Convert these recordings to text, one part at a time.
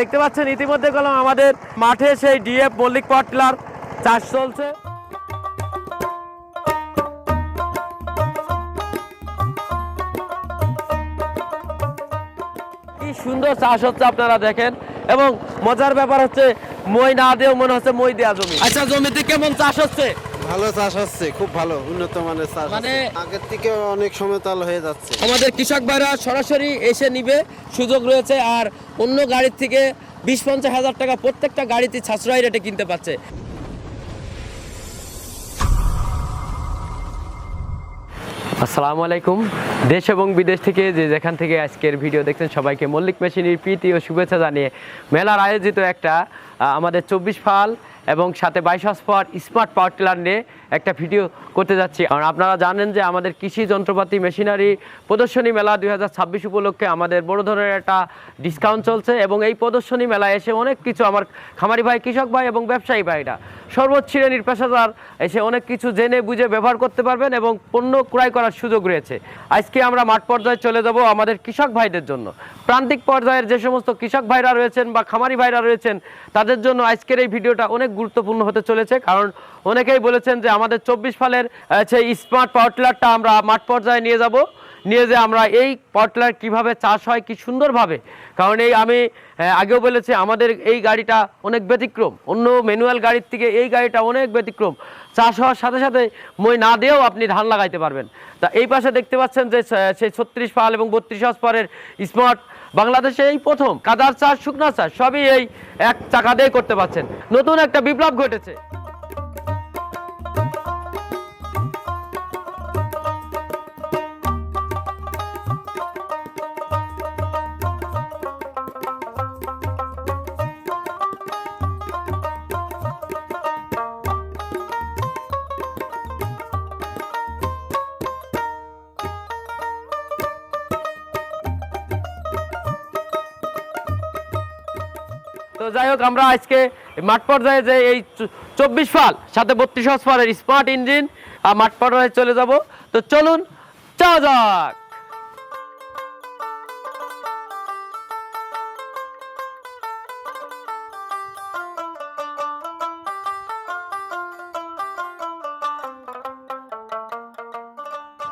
দেখতে পাচ্ছেন, ইতিমধ্যে গেলাম আমাদের মাঠে সেই ডিএফ মল্লিক পাটলার। চাষ চলছে। সুন্দর চাষ হচ্ছে আপনারা দেখেন। এবং মজার ব্যাপার হচ্ছে, মই না দিয়েও মনে হচ্ছে মই দেওয়া জমি। আচ্ছা জমিতে কেমন চাষ হচ্ছে? ভালো চাষ হচ্ছে খুব ভালো উন্নত মানের চাষ মানে- আগের থেকে অনেক সমতল হয়ে যাচ্ছে। আমাদের কৃষক ভাইরা সরাসরি এসে নিবে সুযোগ রয়েছে আর অন্য গাড়ির থেকে বিশ পঞ্চাশ হাজার টাকা প্রত্যেকটা গাড়িতে সাশ্রয়ী রেটে কিনতে পারছে। আসসালামু আলাইকুম। দেশ এবং বিদেশ থেকে যে যেখান থেকে আজকের ভিডিও দেখছেন সবাইকে মল্লিক মেশিনের প্রীতি ও শুভেচ্ছা জানিয়ে মেলার আয়োজিত একটা আমাদের চব্বিশ ফাল এবং সাথে বাইশ হসপার স্মার্ট পাওয়ার টিলার নিয়ে একটা ভিডিও করতে যাচ্ছি। কারণ আপনারা জানেন যে আমাদের কৃষি যন্ত্রপাতি মেশিনারি প্রদর্শনী মেলা দুই হাজার ছাব্বিশ উপলক্ষে আমাদের বড় ধরনের একটা ডিসকাউন্ট চলছে এবং এই প্রদর্শনী মেলায় এসে অনেক কিছু আমার খামারি ভাই, কৃষক ভাই এবং ব্যবসায়ী ভাইরা, সর্বোচ্চ শ্রেণির পেশাদার এসে অনেক কিছু জেনে বুঝে ব্যবহার করতে পারবেন এবং পণ্য ক্রয় করার সুযোগ রয়েছে। আজকে আমরা মাঠ পর্যায়ে চলে যাব আমাদের কৃষক ভাইদের জন্য। প্রান্তিক পর্যায়ের যে সমস্ত কৃষক ভাইরা রয়েছেন বা খামারি ভাইরা রয়েছেন, তাদের জন্য আজকের এই ভিডিওটা অনেক গুরুত্বপূর্ণ হতে চলেছে, কারণ অনেকেই বলেছেন যে আমাদের চব্বিশ ফালের সেই স্মার্ট পাওয়ার টিলারটা আমরা মাঠ পর্যায়ে নিয়ে যাব। নিয়ে যে আমরা এই কীভাবে কীভাবে চাষ হয়, কি সুন্দরভাবে। কারণ এই আমি আগেও বলেছি, আমাদের এই গাড়িটা অনেক ব্যতিক্রম। অন্য ম্যানুয়াল গাড়ির থেকে এই গাড়িটা অনেক ব্যতিক্রম। চাষ হওয়ার সাথে সাথে মই না দিয়েও আপনি ধান লাগাইতে পারবেন। তা এই পাশে দেখতে পাচ্ছেন যে সেই ছত্রিশ পাল এবং বত্রিশ পরের স্মার্ট বাংলাদেশে এই প্রথম কাদার চাষ, শুকনা চাষ, সবই এই এক চাকা দিয়ে করতে পারছেন। নতুন একটা বিপ্লব ঘটেছে। তো যাই হোক, আমরা আজকে মাঠ পর্যায়ে যে এই চব্বিশ ফাল, সাথে বত্রিশ হসপারের স্মার্ট ইঞ্জিন আর মাঠ পর্যায়ে চলে যাব। তো চলুন চা যাক।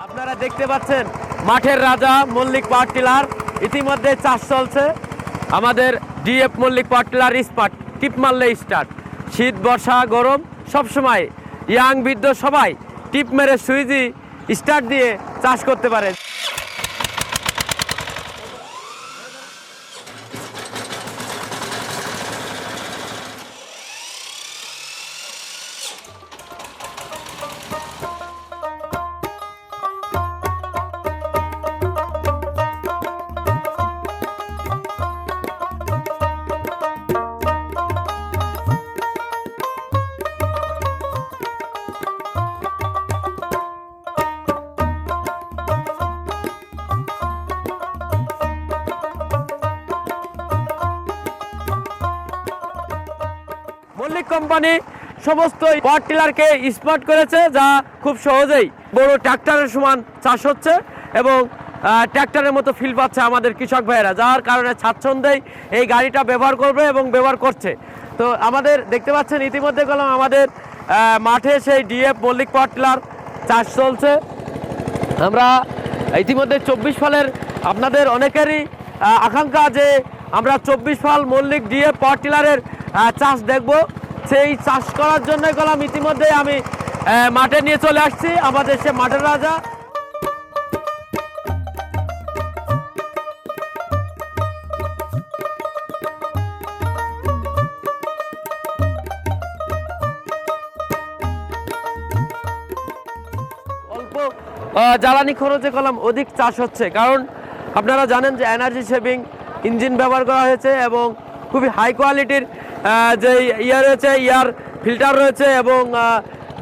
আপনারা দেখতে পাচ্ছেন, মাঠের রাজা মল্লিক পাওয়ার টিলার, ইতিমধ্যে চাষ চলছে। আমাদের ডিএফ মল্লিক পাটলার টিলার স্পার্ট টিপ মারলে স্টার্ট। শীত, বর্ষা, গরম, সব সময়। ইয়াং বৃদ্ধ সবাই টিপ মেরে সুইজি স্টার্ট দিয়ে চাষ করতে পারে কোম্পানি সমস্ত পাওয়ার টিলারকে স্মার্ট করেছে, যা খুব সহজেই বড় ট্র্যাক্টরের সমান চাষ হচ্ছে এবং ট্র্যাক্টরের মতো ফিল পাচ্ছে আমাদের কৃষক ভাইয়েরা, যার কারণে স্বাচ্ছন্দ্যেই এই গাড়িটা ব্যবহার করবে এবং ব্যবহার করছে। তো আমাদের দেখতে পাচ্ছেন, ইতিমধ্যে গেলাম আমাদের মাঠে সেই ডিএফ মল্লিক পাওয়ার টিলার চাষ চলছে। আমরা ইতিমধ্যে চব্বিশ ফালের আপনাদের অনেকেরই আকাঙ্ক্ষা যে আমরা চব্বিশ ফাল মল্লিক ডিএফ পাওয়ার টিলারের চাষ দেখব। সেই চাষ করার জন্য গেলাম। ইতিমধ্যে আমি মাঠে নিয়ে চলে আসছি। আমাদের সে মাঠের রাজা। জ্বালানি খরচে কলম অধিক চাষ হচ্ছে। কারণ আপনারা জানেন যে এনার্জি সেভিং ইঞ্জিন ব্যবহার করা হয়েছে এবং খুবই হাই কোয়ালিটির যে ইয়ে রয়েছে, ইয়ার ফিল্টার রয়েছে এবং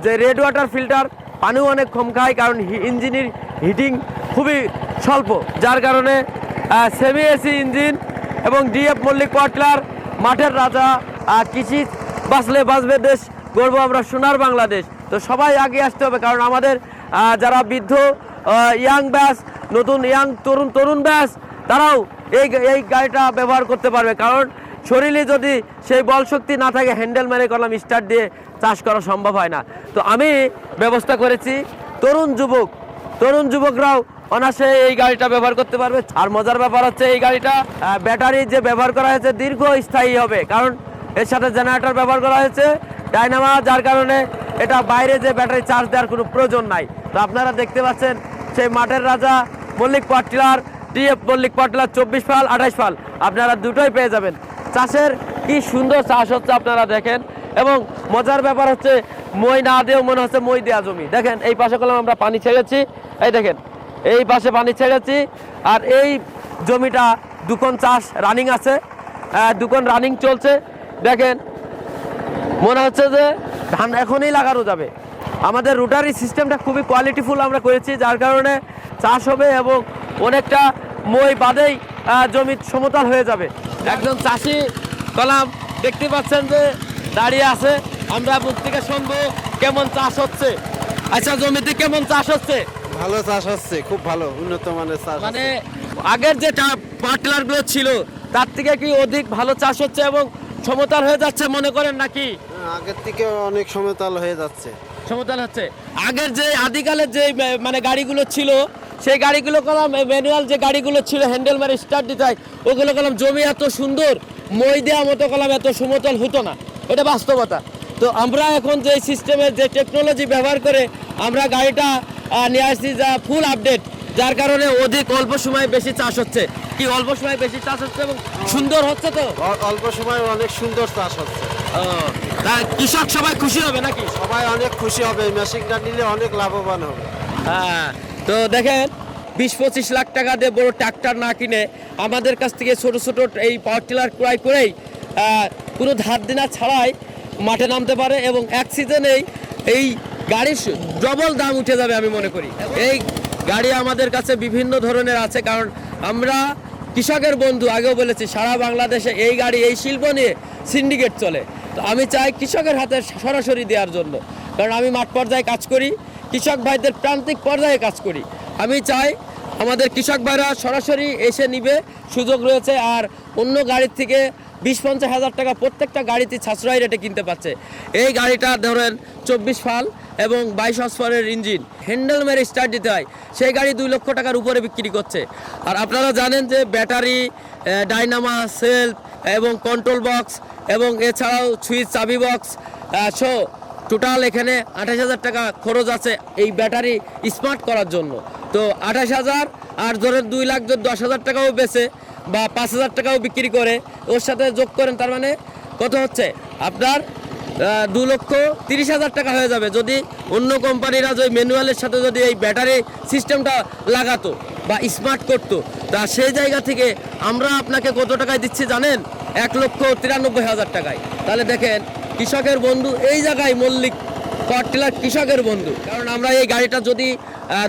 যে রেড ওয়াটার ফিল্টার পানিও অনেক কম খায় কারণ ইঞ্জিনের হিটিং খুবই স্বল্প। যার কারণে সেমি এসি ইঞ্জিন এবং ডিএফ মল্লিক কোয়াটলার মাঠের রাজা কৃষি বাঁচলে বাঁচবে দেশ গর্ব আমরা সোনার বাংলাদেশ। তো সবাই আগে আসতে হবে কারণ আমাদের যারা বৃদ্ধ ইয়াং ব্যাস, নতুন ইয়াং তরুণ তরুণ ব্যাস, তারাও এই এই গাড়িটা ব্যবহার করতে পারবে। কারণ শরীরে যদি সেই বল শক্তি না থাকে হ্যান্ডেল মেরে কলম স্টার্ট দিয়ে চাষ করা সম্ভব হয় না। তো আমি ব্যবস্থা করেছি, তরুণ যুবক, তরুণ যুবকরাও অনায়াসে এই গাড়িটা ব্যবহার করতে পারবে। আর মজার ব্যাপার হচ্ছে এই গাড়িটা ব্যাটারি যে ব্যবহার করা হয়েছে দীর্ঘ স্থায়ী হবে। কারণ এর সাথে জেনারেটর ব্যবহার করা হয়েছে ডাইনামা যার কারণে এটা বাইরে যে ব্যাটারি চার্জ দেওয়ার কোনো প্রয়োজন নাই। তো আপনারা দেখতে পাচ্ছেন, সেই মাঠের রাজা মল্লিক পাটলার টিএফ মল্লিক পাটলার চব্বিশ ফাল আঠাইশ ফাল, আপনারা দুটোই পেয়ে যাবেন। চাষের কি সুন্দর চাষ হচ্ছে আপনারা দেখেন। এবং মজার ব্যাপার হচ্ছে, মই না দিয়েও মনে হচ্ছে মই দেওয়া জমি। দেখেন, এই পাশে কলম আমরা পানি ছেড়েছি। এই দেখেন, এই পাশে পানি ছেড়েছি। আর এই জমিটা দুখন চাষ রানিং আছে। দুখন রানিং চলছে। দেখেন, মনে হচ্ছে যে ধান এখনই লাগানো যাবে। আমাদের রোটারি সিস্টেমটা খুবই কোয়ালিটিফুল আমরা করেছি, যার কারণে চাষ হবে এবং অনেকটা মই বাদেই জমি সমতল হয়ে যাবে। একজন চাষি কলাম দেখতে পাচ্ছেন যে দাঁড়িয়ে আছে। আমরা মুখ থেকে শুনব কেমন চাষ হচ্ছে। আচ্ছা জমিতে কেমন চাষ হচ্ছে? ভালো চাষ হচ্ছে খুব ভালো উন্নত মানের চাষ মানে আগের যে পাটলারগুলো ছিল তার থেকে কি অধিক ভালো চাষ হচ্ছে এবং সমতল হয়ে যাচ্ছে মনে করেন নাকি? আগের থেকে অনেক সমতল হয়ে যাচ্ছে। সমতল হচ্ছে। আগের যে আদিকালের যে মানে গাড়িগুলো ছিল সেই গাড়িগুলো কলাম ম্যানুয়াল যে গাড়িগুলো ছিল হ্যান্ডেল মারে স্টার্ট দিতে হয় ওগুলো কলাম জমি এত সুন্দর মই দেওয়া মতো কলাম এত সমতল হতো না। এটা বাস্তবতা। তো আমরা এখন যে সিস্টেমের যে টেকনোলজি ব্যবহার করে আমরা গাড়িটা নিয়ে আসছি যা ফুল আপডেট যার কারণে অধিক অল্প সময়ে বেশি চাষ হচ্ছে। কি অল্প সময়ে বেশি চাষ হচ্ছে এবং সুন্দর হচ্ছে তো? অল্প সময় অনেক সুন্দর চাষ হচ্ছে। কৃষক সবাই খুশি হবে নাকি? সবাই অনেক খুশি হবে মেশিনটা নিলে অনেক লাভবান হবে। হ্যাঁ তো দেখেন, বিশ পঁচিশ লাখ টাকা দিয়ে বড় ট্রাক্টর না কিনে আমাদের কাছ থেকে ছোট ছোট এই পাওয়ার টিলার ক্রয় করেই কোনো ধার দিনা ছাড়াই মাঠে নামতে পারে এবং এক সিজনেই এই গাড়ির ডবল দাম উঠে যাবে আমি মনে করি। এই গাড়ি আমাদের কাছে বিভিন্ন ধরনের আছে, কারণ আমরা কৃষকের বন্ধু, আগেও বলেছি, সারা বাংলাদেশে এই গাড়ি, এই শিল্প নিয়ে সিন্ডিকেট চলে। তো আমি চাই কৃষকের হাতে সরাসরি দেওয়ার জন্য। কারণ আমি মাঠ পর্যায়ে কাজ করি কৃষক ভাইদের প্রান্তিক পর্যায়ে কাজ করি। আমি চাই আমাদের কৃষক ভাইরা সরাসরি এসে নিবে, সুযোগ রয়েছে, আর অন্য গাড়ির থেকে বিশ পঞ্চাশ হাজার টাকা প্রত্যেকটা গাড়িতে সাশ্রয় রেটে কিনতে পারছে। এই গাড়িটা ধরেন চব্বিশ ফাল এবং বাইশ হসফারের ইঞ্জিন, হ্যান্ডেল মেরে স্টার্ট দিতে হয়। সেই গাড়ি দুই লক্ষ টাকার উপরে বিক্রি করছে। আর আপনারা জানেন যে ব্যাটারি ডাইনামা, সেলফ এবং কন্ট্রোল বক্স এবং এছাড়াও সুইচ চাবি বক্স সো টোটাল এখানে আঠাশ হাজার টাকা খরচ আছে এই ব্যাটারি স্মার্ট করার জন্য। তো আঠাশ হাজার, আর ধরেন দুই লাখ যদি দশ হাজার টাকাও বেচে বা পাঁচ হাজার টাকাও বিক্রি করে, ওর সাথে যোগ করেন, তার মানে কত হচ্ছে? আপনার দু লক্ষ তিরিশ হাজার টাকা হয়ে যাবে। যদি অন্য কোম্পানিরা যে ম্যানুয়ালের সাথে যদি এই ব্যাটারি সিস্টেমটা লাগাতো বা স্মার্ট করতো, তা সেই জায়গা থেকে আমরা আপনাকে কত টাকায় দিচ্ছি জানেন? এক লক্ষ তিরানব্বই হাজার টাকায়। তাহলে দেখেন কৃষকের বন্ধু, এই জায়গায় মল্লিক টিলার কৃষকের বন্ধু। কারণ আমরা এই গাড়িটা যদি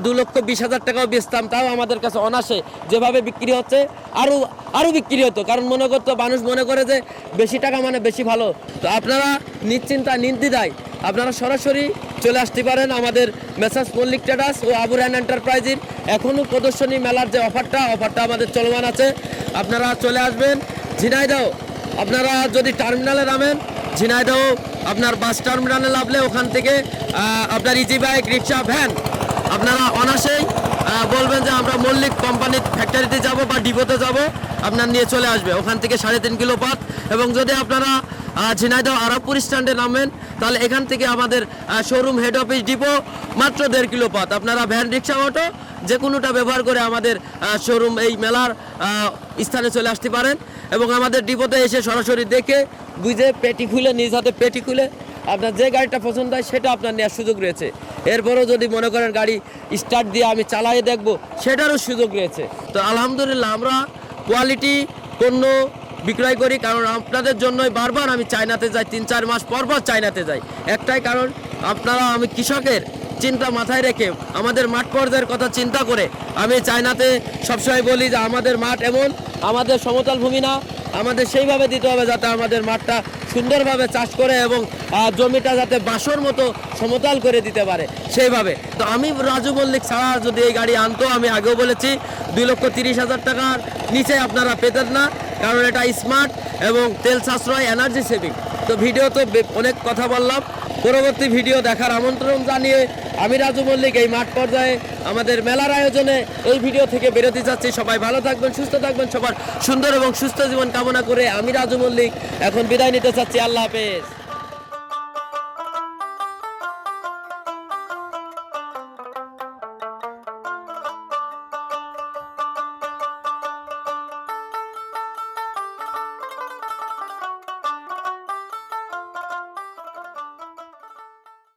দু লক্ষ বিশ হাজার টাকাও বেচতাম, তাও আমাদের কাছে অনাসে যেভাবে বিক্রি হচ্ছে আরও আরও বিক্রি হতো। কারণ মনে করতো, মানুষ মনে করে যে বেশি টাকা মানে বেশি ভালো। তো আপনারা নিশ্চিন্তা, নির্দ্বিধায় আপনারা সরাসরি চলে আসতে পারেন আমাদের মেসাজ মল্লিক ট্রেডার্স ও আবুরান এন্টারপ্রাইজের এখনও প্রদর্শনী মেলার যে অফারটা অফারটা আমাদের চলমান আছে। আপনারা চলে আসবেন, ঝিনাইদহ। আপনারা যদি টার্মিনালে নামেন ঝিনাইদহ, আপনার বাস টার্মিনালে নামলে ওখান থেকে আপনার ইজি বাইক রিক্সা ভ্যান আপনারা অনাসেই বলবেন যে আমরা মল্লিক কোম্পানির ফ্যাক্টরিতে যাব বা ডিপোতে যাব, আপনার নিয়ে চলে আসবে। ওখান থেকে সাড়ে তিন কিলো পাত এবং যদি আপনারা ঝিনাইদহ আরাপুর স্ট্যান্ডে নামেন তাহলে এখান থেকে আমাদের শোরুম হেড অফিস ডিপো মাত্র দেড় কিলো পাত আপনারা ভ্যান রিক্সা অটো যে কোনোটা ব্যবহার করে আমাদের শোরুম এই মেলার স্থানে চলে আসতে পারেন। এবং আমাদের ডিপোতে এসে সরাসরি দেখে বুঝে পেটি খুলে, নিজ হাতে পেটি খুলে আপনার যে গাড়িটা পছন্দ হয় সেটা আপনার নেওয়ার সুযোগ রয়েছে। এরপরেও যদি মনে করেন গাড়ি স্টার্ট দিয়ে আমি চালাই দেখব, সেটারও সুযোগ রয়েছে। তো আলহামদুলিল্লাহ আমরা কোয়ালিটি পণ্য বিক্রয় করি, কারণ আপনাদের জন্যই বারবার আমি চায়নাতে যাই, তিন চার মাস পর পর চায়নাতে যাই। একটাই কারণ, আপনারা আমি কৃষকের চিন্তা মাথায় রেখে আমাদের মাঠ পর্যায়ের কথা চিন্তা করে আমি চায়নাতে সবসময় বলি যে আমাদের মাঠ এমন, আমাদের সমতল ভূমি না আমাদের সেইভাবে দিতে হবে যাতে আমাদের মাঠটা সুন্দরভাবে চাষ করে এবং জমিটা যাতে বাঁশর মতো সমতল করে দিতে পারে সেইভাবে। তো আমি রাজু মল্লিক ছাড়া যদি এই গাড়ি আনতো, আমি আগেও বলেছি, দুই লক্ষ তিরিশ হাজার টাকার নিচে আপনারা পেতেন না, কারণ এটা স্মার্ট এবং তেল সাশ্রয় এনার্জি সেভিং তো ভিডিও তো অনেক কথা বললাম। পরবর্তী ভিডিও দেখার আমন্ত্রণ জানিয়ে আমি রাজু মল্লিক এই মাঠ পর্যায়ে আমাদের মেলার আয়োজনে এই ভিডিও থেকে বেরোতে যাচ্ছি সবাই ভালো থাকবেন, সুস্থ থাকবেন, সবার সুন্দর এবং সুস্থ জীবন কামনা করে আমি রাজু মল্লিক এখন বিদায় নিতে চাচ্ছি। আল্লাহ হাফেজ।